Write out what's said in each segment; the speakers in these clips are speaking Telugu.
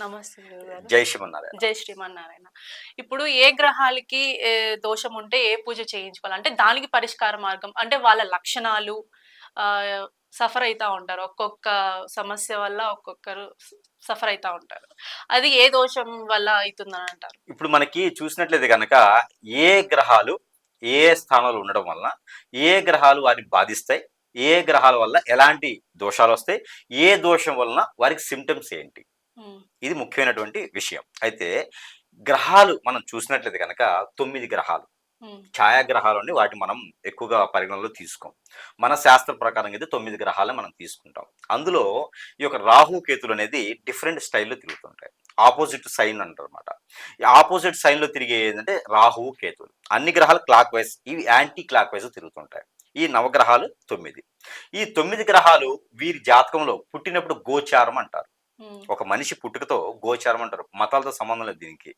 నమస్తే. జై శ్రీమన్నారాయణ జై శ్రీమన్నారాయణ. ఇప్పుడు ఏ గ్రహాలకి దోషం ఉంటే ఏ పూజ చేయించుకోవాలి? అంటే దానికి పరిష్కార మార్గం అంటే వాళ్ళ లక్షణాలు సఫర్ అయితా ఉంటారు. ఒక్కొక్క సమస్య వల్ల ఒక్కొక్కరు సఫర్ అయితా ఉంటారు. అది ఏ దోషం వల్ల అయితుందని అంటారు? ఇప్పుడు మనకి చూసినట్లయితే కనుక ఏ గ్రహాలు ఏ స్థానంలో ఉండడం వలన ఏ గ్రహాలు వారిని బాధిస్తాయి ఏ గ్రహాల వల్ల ఎలాంటి దోషాలు వస్తాయి ఏ దోషం వలన వారికి సిమ్టమ్స్ ఏంటి. ఇది ముఖ్యమైనటువంటి విషయం. అయితే గ్రహాలు మనం చూసినట్లయితే కనుక తొమ్మిది గ్రహాలు. హ్మ్. ఛాయాగ్రహాలు అని వాటిని మనం ఎక్కువగా పరిగణనలో తీసుకోం. మన శాస్త్ర ప్రకారం అయితే తొమ్మిది గ్రహాలే మనం తీసుకుంటాం. అందులో ఈ యొక్క రాహు కేతులు అనేది డిఫరెంట్ స్టైల్లో తిరుగుతుంటాయి. ఆపోజిట్ సైన్ అంటారు అనమాట ఈ ఆపోజిట్ సైన్లో తిరిగే ఏంటంటే రాహువు కేతులు. అన్ని గ్రహాలు క్లాక్ వైజ్ ఇవి యాంటీ క్లాక్ వైజ్ తిరుగుతుంటాయి. ఈ నవగ్రహాలు తొమ్మిది. ఈ తొమ్మిది గ్రహాలు వీరి జాతకంలో పుట్టినప్పుడు గోచారం అంటారు. ఒక మనిషి పుట్టుకతో గోచారం అంటారు. మతాలతో సంబంధం లేదు దీనికి.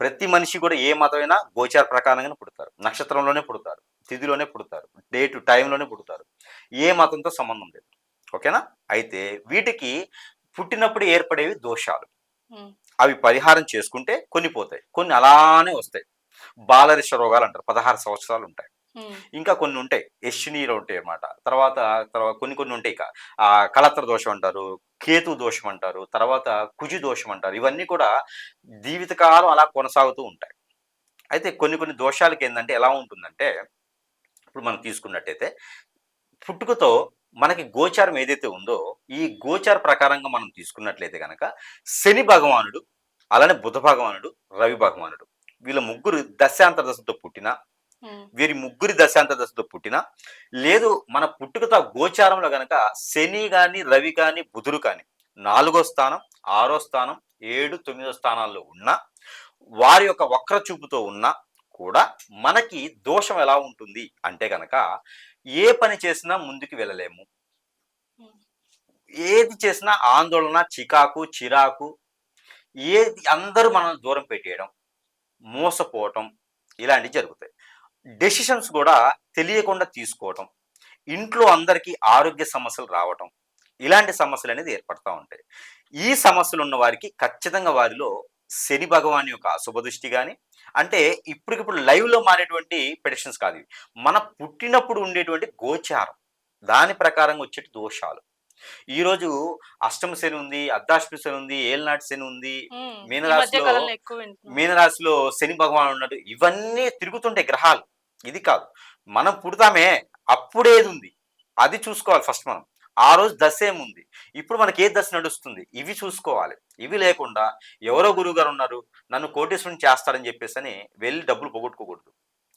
ప్రతి మనిషి కూడా ఏ మతమైనా గోచార ప్రకారంగానే పుడతారు. నక్షత్రంలోనే పుడతారు. తిథిలోనే పుడతారు. డేటు టైంలోనే పుడతారు. ఏ మతంతో సంబంధం లేదు. ఓకేనా? అయితే వీటికి పుట్టినప్పుడు ఏర్పడేవి దోషాలు. అవి పరిహారం చేసుకుంటే కొన్ని పోతాయి. కొన్ని అలానే వస్తాయి. బాలరిష రోగాలు అంటారు. పదహారు సంవత్సరాలు ఉంటాయి. ఇంకా కొన్ని ఉంటాయి. యశ్నీలో ఉంటాయి అన్నమాట. తర్వాత తర్వాత కొన్ని కొన్ని ఉంటాయి ఇక. ఆ కలత్ర దోషం అంటారు కేతు దోషం అంటారు తర్వాత కుజి దోషం అంటారు. ఇవన్నీ కూడా జీవితకాలం అలా కొనసాగుతూ ఉంటాయి. అయితే కొన్ని కొన్ని దోషాలకి ఏంటంటే ఎలా ఉంటుందంటే ఇప్పుడు మనం తీసుకున్నట్టయితే పుట్టుకతో మనకి గోచారం ఏదైతే ఉందో ఈ గోచార ప్రకారంగా మనం తీసుకున్నట్లయితే కనుక శని భగవానుడు అలానే బుధ భగవానుడు రవి భగవానుడు వీళ్ళ ముగ్గురు దశాంతర దశతో పుట్టిన వీరి ముగ్గురి దశాంత దశతో పుట్టిన లేదు మన పుట్టుకతో గోచారంలో గనక శని గాని రవి కాని బుధుడు కాని నాలుగో స్థానం ఆరో స్థానం ఏడు తొమ్మిదో స్థానాల్లో ఉన్న వారి యొక్క వక్ర చూపుతో ఉన్న కూడా మనకి దోషం ఎలా ఉంటుంది అంటే గనక ఏ పని చేసినా ముందుకు వెళ్ళలేము. ఏది చేసినా ఆందోళన చికాకు చిరాకు ఏది అందరూ మనం దూరం పెట్టేయడం మోసపోవటం ఇలాంటివి జరుగుతాయి. డెసిషన్స్ కూడా తెలియకుండా తీసుకోవటం ఇంట్లో అందరికీ ఆరోగ్య సమస్యలు రావటం ఇలాంటి సమస్యలు అనేది ఏర్పడతా ఉంటాయి ఈ సమస్యలు ఉన్న వారికి ఖచ్చితంగా వారిలో శని భగవాన్ యొక్క అశుభ దృష్టి కానీ అంటే ఇప్పటికిప్పుడు లైవ్లో మారేటువంటి పెడిషన్స్ కాదు ఇవి. మన పుట్టినప్పుడు ఉండేటువంటి గోచారం దాని ప్రకారంగా వచ్చే దోషాలు ఈరోజు అష్టమ శని ఉంది అర్ధాష్టమి శని ఉంది ఏళ్ళనాటి శని ఉంది మీనరాశిలో-. మీనరాశిలో శని భగవాన్ ఉన్నాడు ఇవన్నీ తిరుగుతుంటాయి గ్రహాలు ఇది కాదు. మనం పుడతామే అప్పుడేది ఉంది అది చూసుకోవాలి ఫస్ట్ మనం. ఆ రోజు దశ ఏముంది? ఇప్పుడు మనకి ఏ దశ నడుస్తుంది? ఇవి చూసుకోవాలి. ఇవి లేకుండా ఎవరో గురువు గారు ఉన్నారు నన్ను కోటేశ్వరుని చేస్తారని చెప్పేసి అని వెళ్ళి డబ్బులు పోగొట్టుకోకూడదు.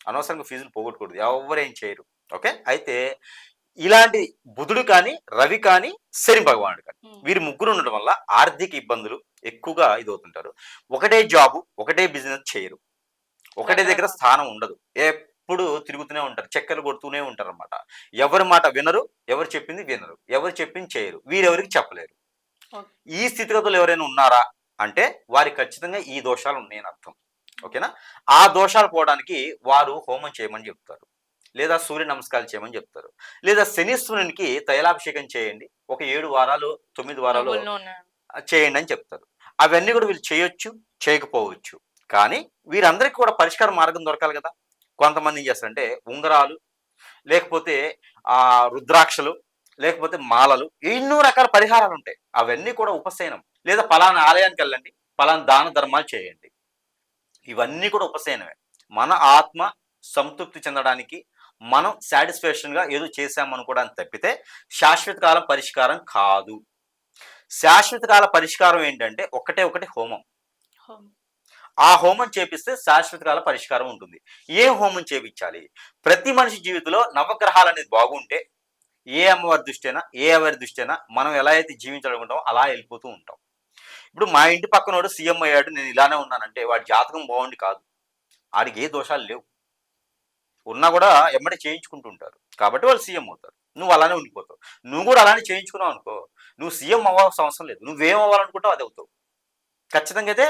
అనవసరంగా ఫీజులు పోగొట్టుకూడదు ఎవరేం చేయరు. ఓకే? అయితే ఇలాంటి బుధుడు కానీ రవి కానీ శని భగవానుడు కానీ. వీరి ముగ్గురు ఉండడం వల్ల ఆర్థిక ఇబ్బందులు ఎక్కువగా ఇదవుతుంటారు. ఒకటే జాబు ఒకటే బిజినెస్ చేయరు. ఒకటే దగ్గర స్థానం ఉండదు. ఎప్పుడు తిరుగుతూనే ఉంటారు చక్కెర కొడుతూనే ఉంటారు అనమాట ఎవరి మాట వినరు ఎవరు చెప్పింది వినరు ఎవరు చెప్పింది చేయరు వీరెవరికి చెప్పలేరు. ఈ స్థితిగతులు ఎవరైనా ఉన్నారా అంటే వారికి ఖచ్చితంగా ఈ దోషాలు ఉన్నాయని అర్థం. ఓకేనా? ఆ దోషాలు పోవడానికి వారు హోమం చేయమని చెప్తారు. లేదా సూర్య నమస్కారాలు చేయమని చెప్తారు. లేదా శనీశ్వరునికి తైలాభిషేకం చేయండి. ఒక ఏడు వారాలు తొమ్మిది వారాలు. చేయండి అని చెప్తారు. అవన్నీ కూడా వీళ్ళు చేయొచ్చు చేయకపోవచ్చు. కానీ వీరందరికీ కూడా పరిష్కార మార్గం దొరకాలి కదా? కొంతమంది ఏం చేస్తారంటే ఉంగరాలు లేకపోతే ఆ రుద్రాక్షలు లేకపోతే మాలలు ఎన్నో రకాల పరిహారాలు ఉంటాయి. అవన్నీ కూడా ఉపశయనం. లేదా పలానా ఆలయానికి వెళ్ళండి పలానా దాన ధర్మాలు చేయండి. ఇవన్నీ కూడా ఉపశయనమే. మన ఆత్మ సంతృప్తి చెందడానికి మనం సాటిస్ఫాక్షన్గా ఏదో చేశామనుకోవడానికి తప్పితే శాశ్వత కాలం పరిష్కారం కాదు. శాశ్వత కాల పరిష్కారం ఏంటంటే ఒకటే ఒకటి హోమం. ఆ హోమం చేపిస్తే శాశ్వతకాల పరిష్కారం ఉంటుంది. ఏ హోమం చేపించాలి? ప్రతి మనిషి జీవితంలో నవగ్రహాలు అనేది బాగుంటే ఏ అమ్మవారి దృష్టినా ఏ ఎవరి అయినా మనం ఎలా అయితే జీవించాలనుకుంటామో అలా వెళ్ళిపోతూ ఉంటాం. ఇప్పుడు మా ఇంటి పక్కనోడు సీఎం అయ్యాడు నేను ఇలానే ఉన్నానంటే వాడి జాతకం బాగుండి కాదు. ఆడికి ఏ దోషాలు లేవు. ఉన్నా కూడా ఎమ్మటే చేయించుకుంటూ ఉంటారు. కాబట్టి వాళ్ళు సీఎం అవుతారు. నువ్వు అలానే ఉండిపోతావు. నువ్వు కూడా అలానే చేయించుకున్నావు అనుకో నువ్వు సీఎం అవ్వాల్సిన అవసరం లేదు. నువ్వేం అవ్వాలనుకుంటావు అది అవుతావు. ఖచ్చితంగా అయితే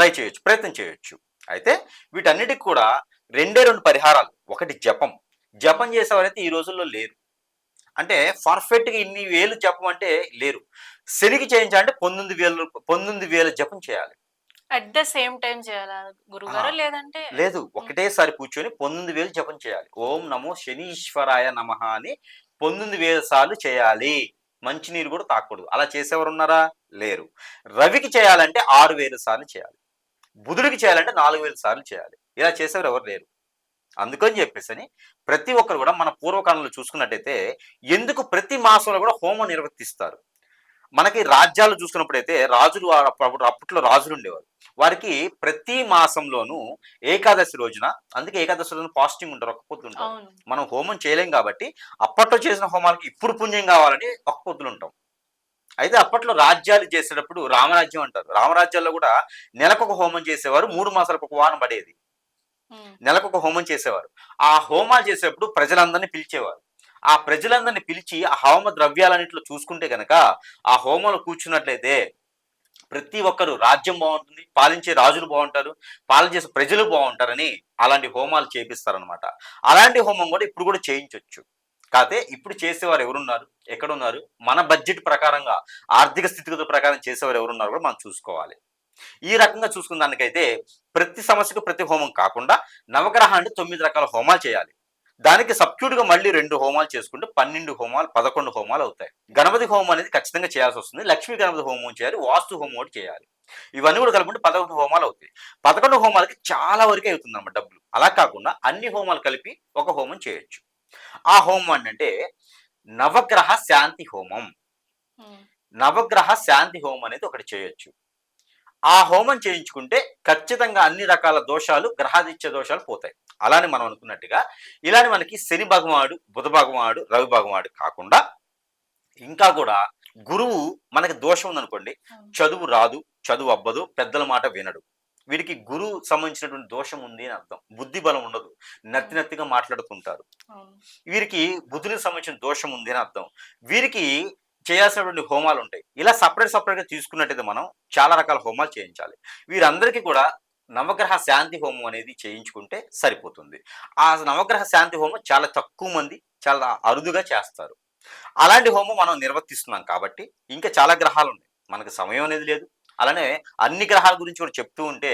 ట్రై చేయొచ్చు ప్రయత్నం చేయొచ్చు. అయితే వీటన్నిటికి కూడా రెండే రెండు పరిహారాలు. ఒకటి జపం. జపం చేసేవారైతే ఈ రోజుల్లో లేరు. అంటే పర్ఫెక్ట్గా ఇన్ని వేలు జపం అంటే లేరు. శనికి చేయించాలంటే పంతొమ్మిది వేలు పంతొమ్మిది వేల జపం చేయాలి. అట్ ద సేమ్ టైం చేయాలా? గురుగారు. లేదంటే లేదు. ఒకటేసారి కూర్చొని పంతొమ్మిది వేలు జపం చేయాలి. ఓం నమో శనీశ్వరాయ నమ అని పంతొమ్మిది వేల సార్లు చేయాలి. మంచినీరు కూడా తాకూడదు. అలా చేసేవారు ఉన్నారా లేరు. రవికి చేయాలంటే ఆరు వేల సార్లు చేయాలి. బుధుడికి చేయాలంటే నాలుగు వేల సార్లు చేయాలి. ఇలా చేసేవారు ఎవరు లేరు. అందుకని చెప్పేసి అని ప్రతి ఒక్కరు కూడా మన పూర్వకాలంలో చూసుకున్నట్టయితే ఎందుకు ప్రతి మాసంలో కూడా హోమం నిర్వర్తిస్తారు? మనకి రాజ్యాలు చూసుకున్నప్పుడైతే రాజులు అప్పట్లో రాజులు ఉండేవారు. వారికి ప్రతి మాసంలోనూ ఏకాదశి రోజున అందుకే ఏకాదశి రోజున ఫాస్టింగ్ ఉంటారు ఒక్క పొద్దు ఉంటారు. మనం హోమం చేయలేం కాబట్టి అప్పట్లో చేసిన హోమాలకి ఇప్పుడు పుణ్యం కావాలని ఒక్క పొద్దులు ఉంటాం. అయితే అప్పట్లో రాజ్యాలు చేసేటప్పుడు రామరాజ్యం అంటారు. రామరాజ్యాల్లో కూడా నెలకొక హోమం చేసేవారు మూడు మాసాలకు ఒక వారం పడేది. ఉమ్, నెలకు ఒక హోమం చేసేవారు. ఆ హోమాలు చేసేటప్పుడు ప్రజలందరినీ పిలిచేవారు. ఆ ప్రజలందరినీ పిలిచి ఆ హోమ ద్రవ్యాలన్నింటిలో చూసుకుంటే గనక ఆ హోమంలో కూర్చున్నట్లయితే ప్రతి ఒక్కరు రాజ్యం బాగుంటుంది పాలించే రాజులు బాగుంటారు పాలన చేసే ప్రజలు బాగుంటారని అలాంటి హోమాలు చేపిస్తారనమాట అలాంటి హోమం కూడా ఇప్పుడు కూడా చేయించవచ్చు కాకపోతే ఇప్పుడు చేసేవారు ఎవరున్నారు? ఎక్కడున్నారు? మన బడ్జెట్ ప్రకారంగా ఆర్థిక స్థితిగతుల ప్రకారం చేసేవారు ఎవరున్నారు కూడా మనం చూసుకోవాలి. ఈ రకంగా చూసుకున్న దానికైతే ప్రతి సమస్యకు ప్రతి హోమం కాకుండా నవగ్రహాన్ని తొమ్మిది రకాల హోమాలు చేయాలి. దానికి substitute మళ్ళీ రెండు హోమాలు చేసుకుంటే పన్నెండు హోమాలు పదకొండు హోమాలు అవుతాయి. గణపతి హోమం అనేది ఖచ్చితంగా చేయాల్సి వస్తుంది. లక్ష్మీ గణపతి హోమం చేయాలి వాస్తు హోమం కూడా చేయాలి. ఇవన్నీ కూడా కలుపుకుంటే పదకొండు హోమాలు అవుతాయి. పదకొండు హోమాలకి చాలా వరకే అవుతుంది అన్నమాట డబ్బులు. అలా కాకుండా అన్ని హోమాలు కలిపి ఒక హోమం చేయొచ్చు. ఆ హోమం అంటే నవగ్రహ శాంతి హోమం. నవగ్రహ శాంతి హోమం అనేది ఒకటి చేయొచ్చు. ఆ హోమం చేయించుకుంటే ఖచ్చితంగా అన్ని రకాల దోషాలు గ్రహాదిత్య దోషాలు పోతాయి. అలానే మనం అనుకున్నట్టుగా ఇలానే మనకి శని భగవానుడు బుధ భగవానుడు రవి భగవానుడు కాకుండా ఇంకా కూడా గురువు మనకి దోషం ఉందనుకోండి. చదువు రాదు చదువు అవ్వదు పెద్దల మాట వినడు. వీడికి గురువు సంబంధించినటువంటి దోషం ఉంది అని అర్థం. బుద్ధి బలం ఉండదు. నత్తి నత్తిగా మాట్లాడుతుంటారు వీరికి బుధునికి సంబంధించిన దోషం ఉంది అని అర్థం. వీరికి చేయాల్సినటువంటి హోమాలు ఉంటాయి. ఇలా సపరేట్ సపరేట్గా తీసుకున్నట్టయితే మనం చాలా రకాల హోమాలు చేయించాలి. వీరందరికీ కూడా నవగ్రహ శాంతి హోమం అనేది చేయించుకుంటే సరిపోతుంది. ఆ నవగ్రహ శాంతి హోమం చాలా తక్కువ మంది చాలా అరుదుగా చేస్తారు. అలాంటి హోమం మనం నిర్వర్తిస్తున్నాం కాబట్టి ఇంకా చాలా గ్రహాలు ఉన్నాయి. మనకు సమయం అనేది లేదు. అలానే అన్ని గ్రహాల గురించి కూడా చెప్తూ ఉంటే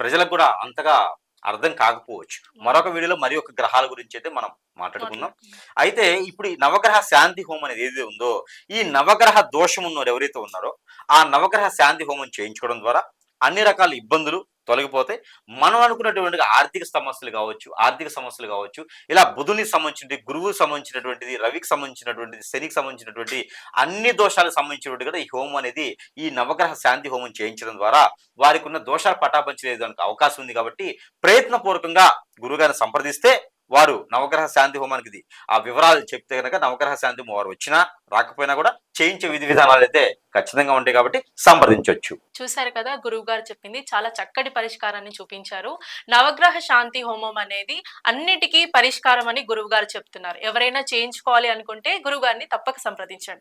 ప్రజలకు కూడా అంతగా అర్థం కాకపోవచ్చు మరొక వీడియోలో మరి ఒక గ్రహాల గురించి అయితే మనం మాట్లాడుకుందాం. అయితే ఇప్పుడు ఈ నవగ్రహ శాంతి హోమం అనేది ఏదైతే ఉందో ఈ నవగ్రహ దోషం ఉన్నవారు ఎవరైతే ఉన్నారో ఆ నవగ్రహ శాంతి హోమం చేయించుకోవడం ద్వారా అన్ని రకాల ఇబ్బందులు తొలగిపోతాయి. మనం అనుకున్నటువంటి ఆర్థిక సమస్యలు కావచ్చు ఆర్థిక సమస్యలు కావచ్చు ఇలా బుధునికి సంబంధించినది గురువుకి సంబంధించినటువంటిది రవికి సంబంధించినటువంటిది శనికి సంబంధించినటువంటి అన్ని దోషాలకు సంబంధించినటువంటి కూడా ఈ హోమం అనేది ఈ నవగ్రహ శాంతి హోమం చేయించడం ద్వారా వారికి ఉన్న దోషాలు పటాపంచలేదానికి అవకాశం ఉంది కాబట్టి ప్రయత్నపూర్వకంగా గురువుగారిని సంప్రదిస్తే వారు నవగ్రహ శాంతి హోమానికి ఇది ఆ వివరాలు చెప్తే కనుక నవగ్రహ శాంతి వారు వచ్చినా రాకపోయినా కూడా చేయించే విధి విధానాలు అయితే ఖచ్చితంగా ఉంటాయి కాబట్టి సంప్రదించవచ్చు చూశారు కదా గురువు గారు చెప్పింది. చాలా చక్కటి పరిష్కారాన్ని చూపించారు. నవగ్రహ శాంతి హోమం అనేది అన్నిటికీ పరిష్కారం అని గురువు గారు చెప్తున్నారు. ఎవరైనా చేయించుకోవాలి అనుకుంటే గురువు గారిని తప్పక సంప్రదించండి.